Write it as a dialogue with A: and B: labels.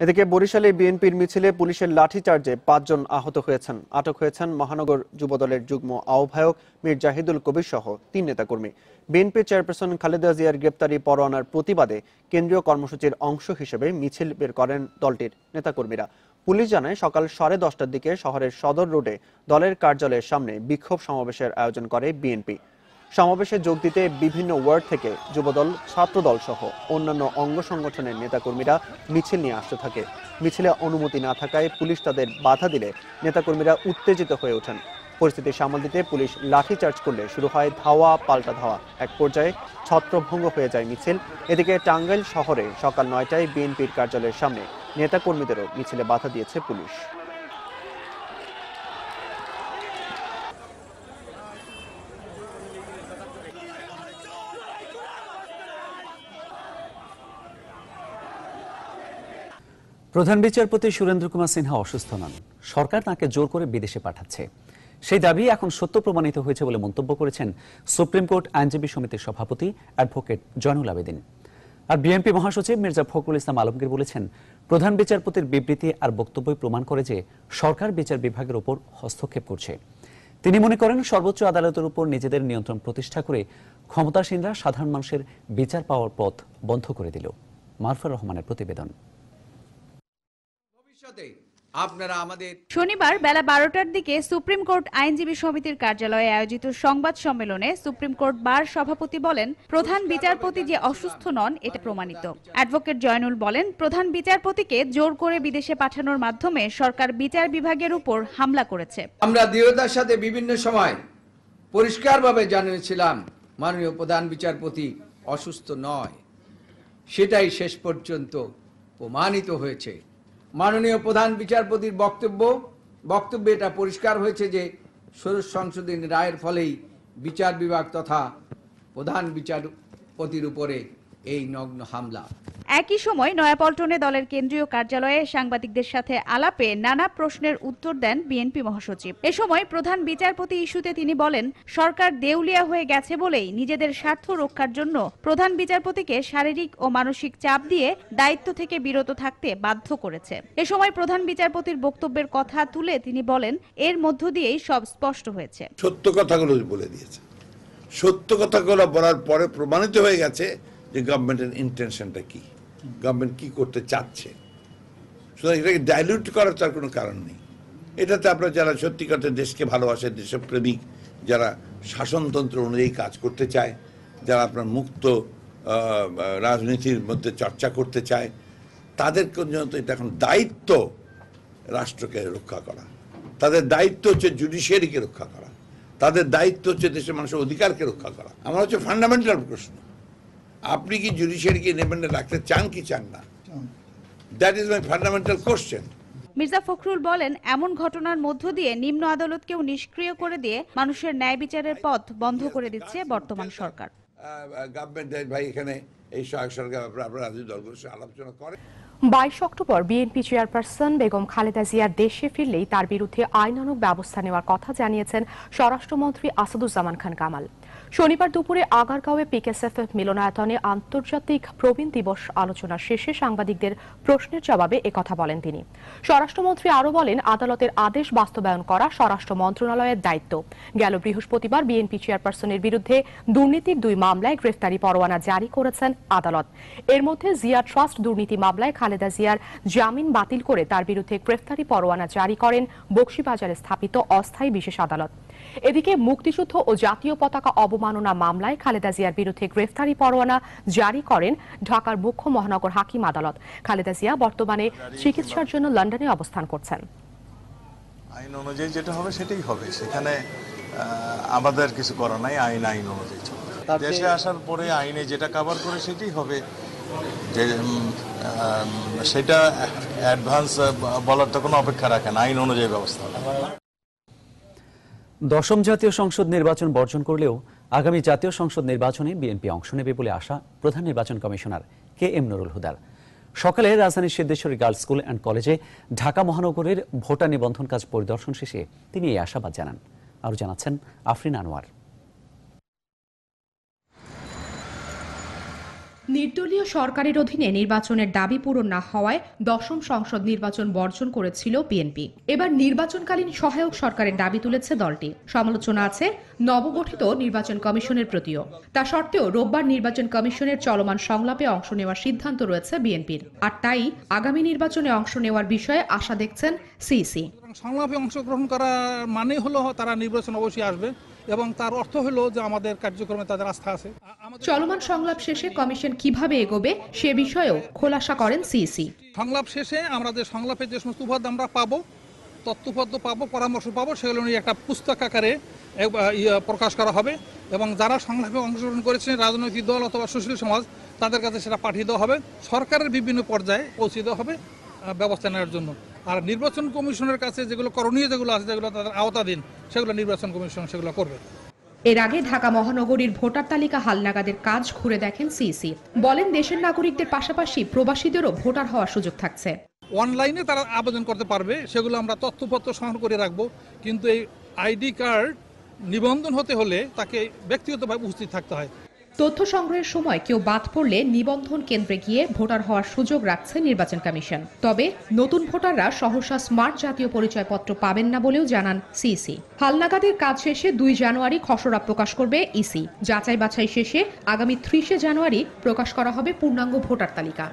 A: এদিকে বরিশালে বিএনপির মিছিলে পুলিশের লাঠিচার্জে পাঁচজন আহত হয়েছেন। আটক হয়েছেন মহানগর যুবদলের যুগ্ম আহ্বায়ক মীর জাহিদুল কবির সহ তিন নেতাকর্মী। বিএনপি চেয়ারপারসন খালেদা জিয়ার গ্রেপ্তারি পরোয়ানার প্রতিবাদে কেন্দ্রীয় কর্মসূচির অংশ হিসেবে মিছিল বের করেন দলটির নেতাকর্মীরা। পুলিশ জানায়, সকাল সাড়ে দশটার দিকে শহরের সদর রোডে দলের কার্যালয়ের সামনে বিক্ষোভ সমাবেশের আয়োজন করে বিএনপি। সমাবেশে যোগ দিতে বিভিন্ন ওয়ার্ড থেকে যুবদল, ছাত্রদল সহ অন্যান্য অঙ্গ সংগঠনের নেতাকর্মীরা মিছিল নিয়ে আসতে থাকে। মিছিলে অনুমতি না থাকায় পুলিশ তাদের বাধা দিলে নেতাকর্মীরা উত্তেজিত হয়ে ওঠেন। পরিস্থিতি সামাল দিতে পুলিশ লাঠিচার্জ করলে শুরু হয় ধাওয়া, পাল্টা ধাওয়া। এক পর্যায়ে ছত্রভঙ্গ হয়ে যায় মিছিল। এদিকে টাঙ্গাইল শহরে সকাল নয়টায় বিএনপির কার্যালয়ের সামনে নেতাকর্মীদেরও মিছিলে বাধা দিয়েছে পুলিশ।
B: প্রধান বিচারপতি সুরেন্দ্র কুমার সিনহা অসুস্থ নন। সরকার তাকে জোর করে বিদেশে পাঠাচ্ছে। সেই দাবি এখন সত্য প্রমাণিত হয়েছে বলে মন্তব্য করেছেন সুপ্রিম কোর্ট আইনজীবী সমিতির সভাপতি অ্যাডভোকেট জয়নুল আবেদিন। আর বিএনপি মহাসচিব মির্জা ফখরুল ইসলাম আলমগীর বলেছেন, প্রধান বিচারপতির বিবৃতি আর বক্তব্যই প্রমাণ করে যে সরকার বিচার বিভাগের উপর হস্তক্ষেপ করছে। তিনি মনে করেন, সর্বোচ্চ আদালতের উপর নিজেদের নিয়ন্ত্রণ প্রতিষ্ঠা করে ক্ষমতাসীনরা সাধারণ মানুষের বিচার পাওয়ার পথ বন্ধ করে দিল। মারফুর রহমানের প্রতিবেদন।
C: আপনারা আমাদের
D: শনিবার বেলা বারোটার দিকে সুপ্রিম কোর্ট আইনজীবী সমিতির কার্যালয়ে আয়োজিত সংবাদ সম্মেলনে সুপ্রিম কোর্ট বার সভাপতি বলেন প্রধান বিচারপতি যে অসুস্থ নন এটা প্রমাণিত। অ্যাডভোকেট জয়নুল বলেন প্রধান বিচারপতিকে জোর করে বিদেশে পাঠানোর মাধ্যমে সরকার বিচার বিভাগের উপর হামলা করেছে।
C: আমরা দৃঢ়তার সাথে বিভিন্ন সময় পরিষ্কারভাবে জানিয়েছিলাম মাননীয় প্রধান বিচারপতি অসুস্থ নয়। সেটাই শেষ পর্যন্ত প্রমাণিত হয়েছে। মাননীয় প্রধান বিচারপতির বক্তব্য, বক্তব্যে এটা পরিষ্কার হয়েছে যে ষোড়শ সংশোধনী রায়ের ফলেই বিচার বিভাগ তথা প্রধান বিচারপতির উপরে এই নগ্ন হামলা।
D: একই সময় নয়াপল্টনে দলের কেন্দ্রীয় কার্যালয়ে সাংবাদিকদের সাথে আলাপে নানা প্রশ্নের উত্তর দেন বিএনপি মহাসচিব। এ সময় প্রধান বিচারপতি ইস্যুতে তিনি বলেন সরকার দেউলিয়া হয়ে গেছে বলেই নিজেদের স্বার্থ রক্ষার জন্য প্রধান বিচারপতিকে শারীরিক ও মানসিক চাপ দিয়ে দায়িত্ব থেকে বিরত থাকতে বাধ্য করেছে। এ সময় প্রধান বিচারপতির বক্তব্যের কথা তুলে তিনি বলেন এর মধ্য দিয়েই সব স্পষ্ট হয়েছে।
E: সত্য কথাগুলো বলে দিয়েছে। সত্য কথাগুলো বলার পরে প্রমাণিত হয়ে গেছে যে গভর্নমেন্টের ইন্টেনশনটা কি? গভর্নমেন্ট কি করতে চাচ্ছে? সুতরাং এটাকে ডাইলিউট করার তার কোনো কারণ নেই। এটাতে আপনার যারা সত্যিকারের দেশকে ভালোবাসে দেশের প্রেমিক যারা শাসনতন্ত্র অনুযায়ী কাজ করতে চায়, যারা আপনার মুক্ত রাজনীতির মধ্যে চর্চা করতে চায় তাদের জন্য এটা এখন দায়িত্ব রাষ্ট্রকে রক্ষা করা। তাদের দায়িত্ব হচ্ছে জুডিশিয়ারিকে রক্ষা করা। তাদের দায়িত্ব হচ্ছে দেশের মানুষের অধিকারকে রক্ষা করা। আমার হচ্ছে ফান্ডামেন্টাল প্রশ্ন। আপনি কি জুডিশিয়ারিকে ইন্ডিপেন্ডেন্ট রাখতে চান কি চান না? That is my fundamental question
D: Mirza Fakhrul বলেন এমন ঘটনার মধ্য দিয়ে নিম্ন আদালতকেও নিষ্ক্রিয় করে দিয়ে মানুষের ন্যায় বিচারের পথ বন্ধ করে দিচ্ছে বর্তমান সরকার।
E: গভর্নমেন্ট ভাই এখানে এই সহায়ক সরকার আপনারা রাজনৈতিক দলগুলোর সাথে আলোচনা করেন।
F: বাইশ October BNP chairperson Begum Khaleda জিয়ার দেশে ফিরলেই তার বিরুদ্ধে আইনানুগ ব্যবস্থা নেওয়ার কথা জানিয়েছেন স্বরাষ্ট্রমন্ত্রী আসাদুজ্জামান খান কামাল। শনিবার দুপুরে আগারগাঁওয়ে পিকেএসএফ মিলনায়তনে আন্তর্জাতিক প্রবীণ দিবস আলোচনা শেষে সাংবাদিকদের প্রশ্নের জবাবে একথা বলেন তিনি। স্বরাষ্ট্রমন্ত্রী আরও বলেন, আদালতের আদেশ বাস্তবায়ন করা স্বরাষ্ট্র মন্ত্রণালয়ের দায়িত্ব। গেল বৃহস্পতিবার বিএনপি চেয়ারপারসনের বিরুদ্ধে দুর্নীতির দুই মামলায় গ্রেফতারি পরোয়ানা জারি করেছেন আদালত। এর মধ্যে জিয়া ট্রাস্ট দুর্নীতি মামলায় খালেদা জিয়ার জামিন বাতিল করে তার বিরুদ্ধে গ্রেফতারি পরোয়ানা জারি করেন বক্সিবাজারে স্থাপিত অস্থায়ী বিশেষ আদালত। এদিকে মুক্তিযুদ্ধ ও জাতীয় পতাকা অবমাননা মামলায় খালেদা জিয়ার বিরুদ্ধে গ্রেফতারি পরোয়ানা জারি করেন ঢাকার মুখ্য মহানগর হাকিম আদালত। খালেদা জিয়া বর্তমানে চিকিৎসার জন্য লন্ডনে অবস্থান করছেন।
G: আইন অনুযায়ী যেটা হবে সেটাই হবে। সেখানে আমাদের কিছু করার নাই আইন আইন অনুযায়ী দেশে আসার পরে আইনে যেটা কভার করে সেটাই হবে। যে সেটা অ্যাডভান্স বলার তো কোনো অপেক্ষা রাখে না, আইন অনুযায়ী ব্যবস্থা
B: দশম জাতীয় সংসদ নির্বাচন বর্জন করলেও আগামী জাতীয় সংসদ নির্বাচনে বিএনপি অংশ নেবে বলে আশা প্রধান নির্বাচন কমিশনার কে এম নুরুল হুদার। সকালে রাজধানীর সিদ্ধেশ্বরী গার্লস স্কুল অ্যান্ড কলেজে ঢাকা মহানগরের ভোটার নিবন্ধন কাজ পরিদর্শন শেষে তিনি এই আশাবাদ জানান। আরও জানাচ্ছেন আফরিন আনোয়ার।
F: নির্দলীয় সরকারের অধীনে নির্বাচনের দাবি পূরণ না হওয়ায় দশম সংসদ নির্বাচন বর্জন করেছিল বিএনপি। এবার নির্বাচনকালীন সহায়ক সরকারের দাবি তুলেছে দলটি। সমালোচনা আছে, নবগঠিত নির্বাচন কমিশনের প্রতিও। তা সত্ত্বেও রোববার নির্বাচন কমিশনের চলমান সংলাপে অংশ নেওয়ার সিদ্ধান্ত রয়েছে বিএনপির। আর তাই আগামী নির্বাচনে অংশ নেওয়ার বিষয়ে আশা দেখছেন সিইসি।
H: সংলাপে অংশগ্রহণ করা মানে হলো তারা নির্বাচন অবশ্যই আসবে। এবং তার অর্থ হলো যে আমাদের কার্যক্রমে তাদের আস্থা আছে।
F: চলমান সংলাপ শেষে কমিশন কীভাবে এগোবে সে বিষয়েও খোলাসা করেন সিইসি।
H: সংলাপ শেষে আমরা যে সংলাপে যে সমস্ত উপাদ আমরা পাবো তথ্যপদ্য পাবো পরামর্শ পাবো সেগুলো নিয়ে একটা পুস্তক আকারে ইয়ে প্রকাশ করা হবে এবং যারা সংলাপে অংশগ্রহণ করেছেন রাজনৈতিক দল অথবা সুশীল সমাজ তাদের কাছে সেটা পাঠিয়ে দেওয়া হবে। সরকারের বিভিন্ন পর্যায়ে পৌঁছে দেওয়া হবে ব্যবস্থা নেওয়ার জন্য। আর নির্বাচন কমিশনের কাছে যেগুলো করণীয় যেগুলো আছে যেগুলো তাদের আওতাধীন সেগুলো নির্বাচন কমিশন সেগুলো করবে।
F: এর আগে ঢাকা মহানগরীর ভোটার তালিকা হালনাগাদের কাজ ঘুরে দেখেন সিইসি। বলেন দেশের নাগরিকদের পাশাপাশি প্রবাসীদেরও ভোটার হওয়ার সুযোগ থাকছে।
H: অনলাইনে তারা আবেদন করতে পারবে সেগুলো আমরা তথ্যপত্র সংগ্রহ করে রাখব। কিন্তু এই আইডি কার্ড নিবন্ধন হতে হলে তাকে ব্যক্তিগতভাবে উপস্থিত থাকতে হয়।
F: তথ্য সংগ্রহের সময় কেউ বাদ পড়লে নিবন্ধন কেন্দ্রে গিয়ে ভোটার হওয়ার সুযোগ রাখছে নির্বাচন কমিশন। তবে নতুন ভোটাররা সহসা স্মার্ট জাতীয় পরিচয়পত্র পাবেন না বলেও জানান সিইসি। হালনাগাদের কাজ শেষে দুই জানুয়ারি খসড়া প্রকাশ করবে ইসি। যাচাই বাছাই শেষে আগামী ত্রিশে জানুয়ারি প্রকাশ করা হবে পূর্ণাঙ্গ ভোটার তালিকা।